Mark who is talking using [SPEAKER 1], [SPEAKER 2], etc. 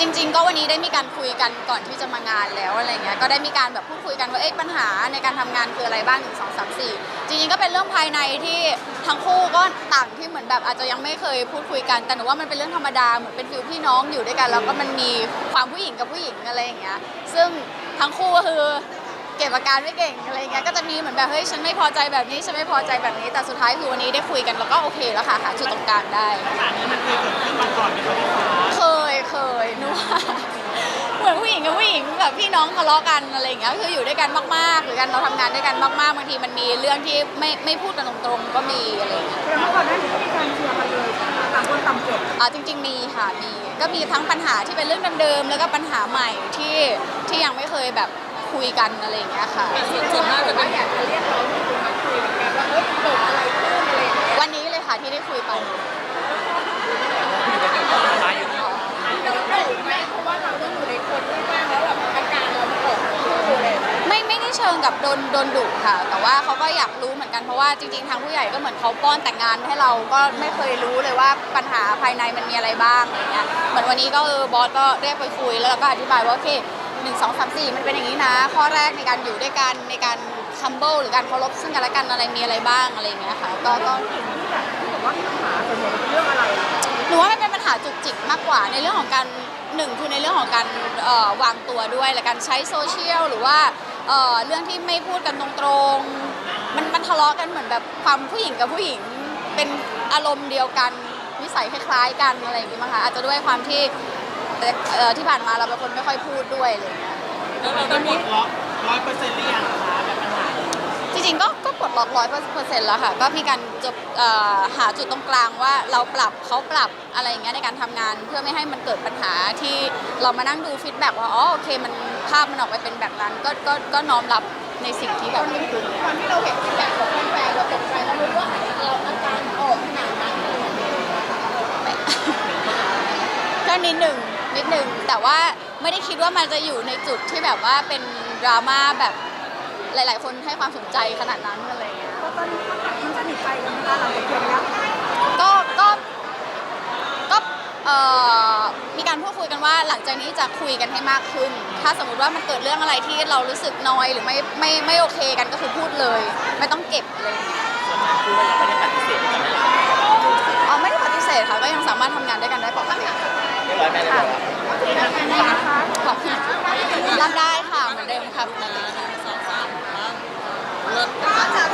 [SPEAKER 1] จริง ๆ ก็วันนี้ได้มีการคุยกันก่อนที่จะมางานแล้วอะไรเงี้ยก็ได้มีการแบบพูดคุยกันว่าเอ๊ะปัญหาในการทำงานคืออะไรบ้างหนึ่งสองสามสี่จริงๆก็เป็นเรื่องภายในที่ทั้งคู่ก็ต่างที่เหมือนแบบอาจจะยังไม่เคยพูดคุยกันแต่หนูว่ามันเป็นเรื่องธรรมดาเหมือนเป็นฟิลพี่น้องอยู่ด้วยกันแล้วก็มันมีความผู้หญิงกับผู้หญิงอะไรอย่างเงี้ยซึ่งทั้งคู่ก็คือเก็บอาการไม่เก่งอะไรเงี้ยก็จะมีเหมือนแบบเฮ้ยฉันไม่พอใจแบบนี้ฉันไม่พอใจแบบนี้แต่สุดท้ายคือวันนี้ได้คุยกันแล้วก็โอเคแล้วค่ะหาจุดตรงกลางได้
[SPEAKER 2] ปัญหานี้มันเคยเกิดขึ้นมาก่อนไหมคะพี่ฟ้า
[SPEAKER 1] เคยเคยหนูว่า เหมือนผู้หญิงกับผู้หญิง แบบพี่น้องทะเลาะกันอะไรอย่างเงี้ยคืออยู่ด้วยกันมากๆ หรือกันเราทำงานด้วยกันมากๆบางทีมันมีเรื่องที่ไม่ไม่พูดกันตรงๆ ก็มีอะไรอย่างเงี้ย
[SPEAKER 3] แสดงว่าก่อนหน้านี้ก็มีการเคลียร์กันเลยใช่ไหมต่างคนต่างจบ
[SPEAKER 1] อ่าจริง ๆ มีค่ะมีก็มีทั้งปัญหาที่เป็นเรื่องเดิมๆแล้วก็ปัญหาใหม่ที่ที่ยังไม่เคยแบบคุยกันอะไรอย่างเงี้ยค่ะ
[SPEAKER 3] ส่วนมากจะเป็นอยากจะเรียกร้องให้คุณมาคุยกัน เชิ
[SPEAKER 1] งกับโดนโดนดุค่ะ แต่ว่าเขาก็อยากรู้เหมือนกันเพราะว่าจริงๆทางผู้ใหญ่ก็เหมือนเขาป้อนแต่งงานให้เราก็ไม่เคยรู้เลยว่าปัญหาภายในมันมีอะไรบ้างอะไรเงี้ยเหมือนวันนี้ก็เออบอสก็เรียกไปคุยแล้วเราก็อธิบายว่าโอเคหนึ่งสองสามสี่มันเป็นอย่างนี้นะข้อแรกในการอยู่ด้วยกันในการ humble หรือการเคารพซึ่งกันและกันอะไรมีอะไรบ้างอะไรเงี้ยค่ะก็ก็
[SPEAKER 3] ที่แบบที่บอกว่ามีปัญหาส่วนใหญ่เป็นเรื่องอะไรอะ
[SPEAKER 1] หนูว่ามันเป็นปัญหาจุกจิกมากกว่าในเรื่องของการหนึ่งคือในเรื่องของการเอ่อวางตัวด้วยและการใช้โซเชียลหรือว่า เอ่อเรื่องที่ไม่พูดกันตรงๆ มันมันทะเลาะกันเหมือนแบบความผู้หญิงกับผู้หญิงเป็นอารมณ์เดียวกันนิสัยคล้ายๆกันอะไรอย่างงี้มั้งคะอาจจะด้วยความที่เอ่อที่ผ่านมาเราเป็นคนไม่ค่อยพูดด้วยอะไรอย่างเลย
[SPEAKER 2] แล้วเราได้ปลดล็อกร้อยเปอร์เซ็นต์หรือยัง
[SPEAKER 1] ลดล็อกร้อยเปอร์เซ็นต์แล้วค่ะ ก็มีการจะหาจุดตรงกลางว่าเราปรับเขาปรับอะไรอย่างเงี้ยในการทำงาน เพื่อไม่ให้มันเกิดปัญหาที่เรามานั่งดูฟีดแบ็กว่าอ๋อโอเคมันภาพมันออกไปเป็นแบบนั้น ก็ก็ก็น้อมรับในสิ่งที่แบบเกิดขึ้น
[SPEAKER 3] ตอนที่เราเห็นฟีดแบ็กของแฟนเราตกใจเรารู้ว่าเราอาการออกขนาดนั้น
[SPEAKER 1] ก็นิดหนึ่งนิดหนึ่งแต่ว่าไม่ได้คิดว่ามันจะอยู่ในจุดที่แบบว่าเป็นดราม่าแบบ หลาย ๆ คนให้ความสนใจขนาดนั้นอะไรอย่างเงี้ย
[SPEAKER 3] ตอนนี้มันสนิทใจกันไหมคะหลังจากเคลียร์ไปแล้ว
[SPEAKER 1] ก็ก็ก็เอ่อมีการพูดคุยกันว่าหลังจากนี้จะคุยกันให้มากขึ้น ถ้าสมมติว่ามันเกิดเรื่องอะไรที่เรารู้สึกนอยหรือไม่ไม่ไม่โอเคกันก็คือพูดเลย ไม่ต้องเก็บอะไรอย่างเงี้ย
[SPEAKER 2] ส่วนมากคือว่ายังไม่ได้ปฏิเสธจะไม่รับ
[SPEAKER 1] อ๋อไม่ได้ปฏิเสธค่ะก็ยังสามารถทำงานด้วยกันได้ปกติ
[SPEAKER 2] เรียบร้อยไหมเรียบร้อย
[SPEAKER 3] ก็คือทำงานได้นะคะ
[SPEAKER 1] ขอบคุณรับได้ค่ะเหมือนเดิมครับ ก็จะ